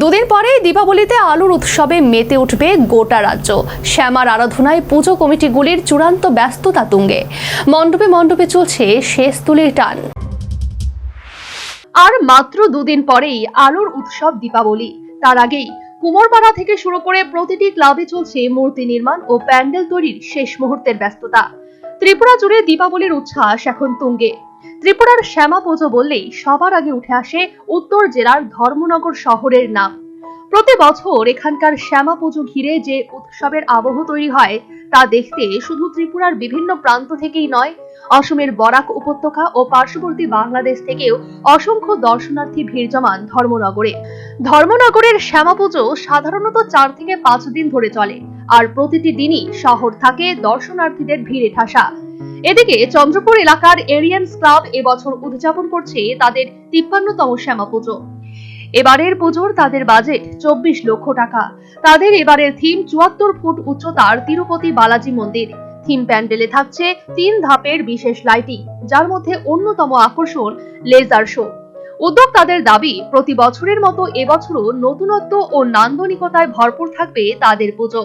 দুদিন পরেই দীপাবলিতে আলুর উৎসবে মেতে উঠবে গোটা রাজ্য। শ্যামার আরাধনায় পুজো কমিটিগুলির চূড়ান্ত ব্যস্ততা তুঙ্গে। মণ্ডপে মণ্ডপে চলছে শেষ তুলির টান। আর মাত্র দুদিন পরেই আলোর উৎসব দীপাবলি। তার আগেই কুমোরপাড়া থেকে শুরু করে প্রতিটি ক্লাবে চলছে মূর্তি নির্মাণ ও প্যান্ডেল তৈরির শেষ মুহূর্তের ব্যস্ততা। ত্রিপুরা জুড়ে দীপাবলির উচ্ছ্বাস এখন তুঙ্গে। ত্রিপুরার শ্যামা পুজো বললেই সবার আগে উঠে আসে উত্তর জেলার ধর্মনগর শহরের নাম। প্রতি বছর এখানকার শ্যামা পুজো ঘিরে যে উৎসবের আবহ তৈরি হয়, তা দেখতে শুধু ত্রিপুরার বিভিন্ন প্রান্ত থেকেই নয়, অসমের বরাক উপত্যকা ও পার্শ্ববর্তী বাংলাদেশ থেকেও অসংখ্য দর্শনার্থী ভিড় জমান ধর্মনগরে। ধর্মনগরের শ্যামা পুজো সাধারণত চার থেকে পাঁচ দিন ধরে চলে। আর প্রতিটি দিনই শহর থাকে দর্শনার্থীদের ভিড়ে ঠাসা। এদিকে চন্দ্রপুর এলাকার এরিয়ান্স ক্লাব এবছর উদযাপন করছে তাদের তিপ্পান্নতম শ্যামা পুজো। এবারের পুজোর তাদের বাজেট চব্বিশ লক্ষ টাকা। তাদের এবারের থিম চুয়াত্তর ফুট উচ্চতার তিরুপতি বালাজি মন্দির। থিম প্যান্ডেলে থাকছে তিন ধাপের বিশেষ লাইটিং যার মধ্যে অন্যতম আকর্ষণ লেজার শো উদ্যোক্তাদের দাবি, প্রতি বছরের মতো এবছরও নতুনত্ব ও নান্দনিকতায় ভরপুর থাকবে তাদের পুজো।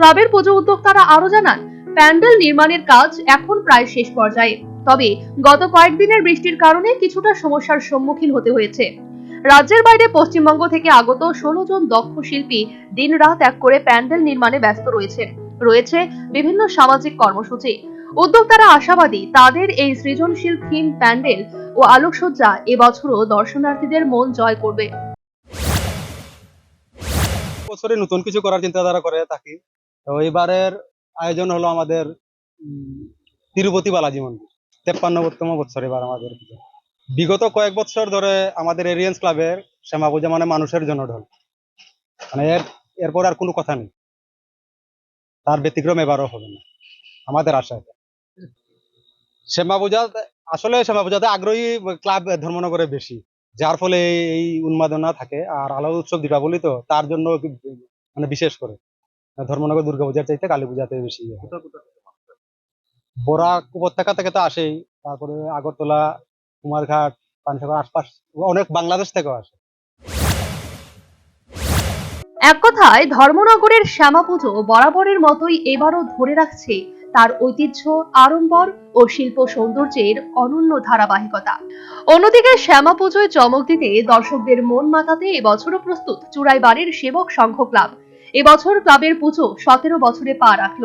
ক্লাবের পুজো উদ্যোক্তারা আরও জানান, প্যান্ডেল নির্মাণের কাজ এখন প্রায় শেষ পর্যায়ে। তবে গত কয়েকদিনের বৃষ্টির কারণে কিছুটা সমস্যার সম্মুখীন হতে হয়েছে। রাজ্যের বাইরে পশ্চিমবঙ্গ থেকে আগত ষোলো জন দক্ষ শিল্পী দিনরাত এক করে প্যান্ডেল নির্মাণে ব্যস্ত রয়েছেন রয়েছে বিভিন্ন সামাজিক কর্মসূচি। উদ্যোক্তারা আশাবাদী, তাদের এই সৃজনশীল থিম প্যান্ডেল ও আলোকসজ্জা এবছরও দর্শনার্থীদের মন জয় করবে। বছরে নতুন কিছু করার চিন্তাধারা করে থাকি। তো এবারের আয়োজন হলো আমাদের তিরুপতি বালাজি মন্দির। তেপ্পান্নতম বছর এবার আমাদের বিগত কয়েক বছর ধরে আমাদের এরিয়ান্স ক্লাবের শ্যামা পূজা মানে মানুষের জন্য ঢল মানে এর, এরপর আর কোনো কথা নেই। তার ব্যতিক্রম এবারও হবে না। আমাদের আশা এটা। শ্যামা পূজা, আসলে শ্যামা পূজাতে আগ্রহী ক্লাব ধর্মনগরে বেশি। যার ফলে এই- উন্মাদনা থাকে। আর আলো উৎসব দীপাবলি তো তার জন্য মানে বিশেষ করে। ধর্মনগর দুর্গাপূজার চাইতে কালী পূজাতে বেশি ইয়ে। বরাক উপত্যকা থেকে তো আসেই তারপরে আগরতলা কুমারঘাট পানসাগর আশপাশ অনেক বাংলাদেশ থেকেও আসে। এক কথায় ধর্মনগরের শ্যামা পুজো বরাবরের মতোই এবারও ধরে রাখছে তার ঐতিহ্য আড়ম্বর ও শিল্প সৌন্দর্যের অনন্য ধারাবাহিকতা। অন্যদিকে শ্যামা পুজোয় চমক দিতে দর্শকদের মন মাতাতে এবছরও প্রস্তুত চুড়াইবাড়ির সেবক সংঘ ক্লাব। এবছর ক্লাবের পুজো সতেরো বছরে পা রাখল।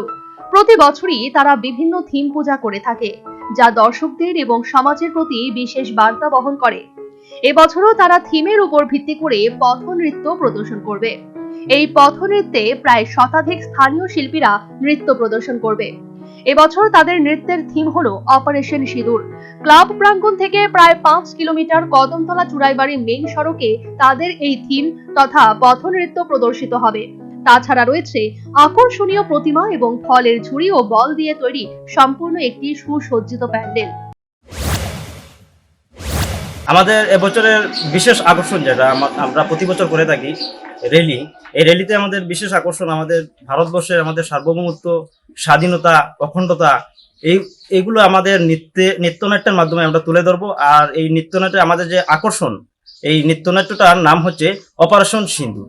প্রতি বছরই তারা বিভিন্ন থিম পূজা করে থাকে, যা দর্শকদের এবং সমাজের প্রতি বিশেষ বার্তা বহন করে। এবছরও তারা থিমের উপর ভিত্তি করে পথনৃত্য প্রদর্শন করবে। এই পথনৃত্যে প্রায় শতাধিক স্থানীয় শিল্পীরা নৃত্য প্রদর্শন করবে। এবছর তাদের নৃত্যের থিম হলো অপারেশন সিঁদুর। ক্লাব প্রাঙ্গণ থেকে প্রায় পাঁচ কিলোমিটার কদমতলা চুড়াইবাড়ি মেইন সড়কে তাদের এই থিম তথা পথনৃত্য প্রদর্শিত হবে। তাছাড়া রয়েছে আকর্ষণীয় প্রতিমা এবং ফলের ঝুড়ি ও বল দিয়ে তৈরি সম্পূর্ণ একটি সুসজ্জিত প্যান্ডেল। আমাদের এবছরের বিশেষ আকর্ষণ যেটা আমরা প্রতি বছর করে থাকি র্যালি এই র্যালিতে আমাদের বিশেষ আকর্ষণ আমাদের ভারতবর্ষের আমাদের সার্বভৌমত্ব, স্বাধীনতা, অখণ্ডতা, এই এগুলো আমাদের নৃত্যে নৃত্যনাট্যের মাধ্যমে আমরা তুলে ধরবো। আর এই নৃত্যনাট্যে আমাদের যে আকর্ষণ, এই নৃত্যনাট্যটার নাম হচ্ছে অপারেশন সিন্ধু।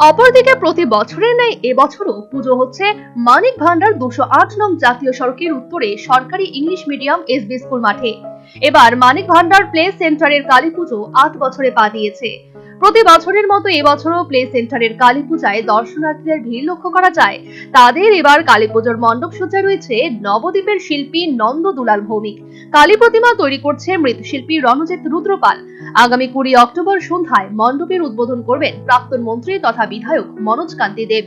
অপরদিকে প্রতি বছরের ন্যায় এবছরও পুজো হচ্ছে মানিক ভান্ডার দুশো আট নং জাতীয় সড়কের উত্তরে সরকারি ইংলিশ মিডিয়াম এসবি স্কুল মাঠে। এবার মানিক ভান্ডার প্লে সেন্টারের কালী পুজো আট বছরে পা দিয়েছে। প্রতি বছরের মতো এবছরও প্লে সেন্টারের কালী পূজায় দর্শনার্থীদের ভিড় লক্ষ্য করা যায়। তাদের এবার কালী পুজোর মণ্ডপ সজ্জায় রয়েছে নবদ্বীপের শিল্পী নন্দ দুলাল ভৌমিক। কালী প্রতিমা তৈরি করছে মৃৎশিল্পী রণজিৎ রুদ্রপাল। আগামী কুড়ি অক্টোবর সন্ধ্যায় মণ্ডপের উদ্বোধন করবেন প্রাক্তন মন্ত্রী তথা বিধায়ক মনোজ কান্তি দেব।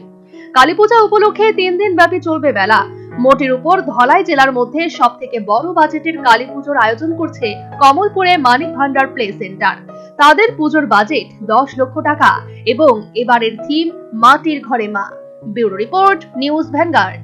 কালীপূজা উপলক্ষে তিন দিন ব্যাপী চলবে মেলা। মোটের উপর ধলাই জেলার মধ্যে সব থেকে বড় বাজেটের কালী পুজোর আয়োজন করছে কমলপুরে মানিক ভান্ডার প্লে সেন্টার। তাদের পুজোর বাজেট দশ লক্ষ টাকা এবং এবারের থিম মাটির ঘরে মা। Bureau report, news Vanguard.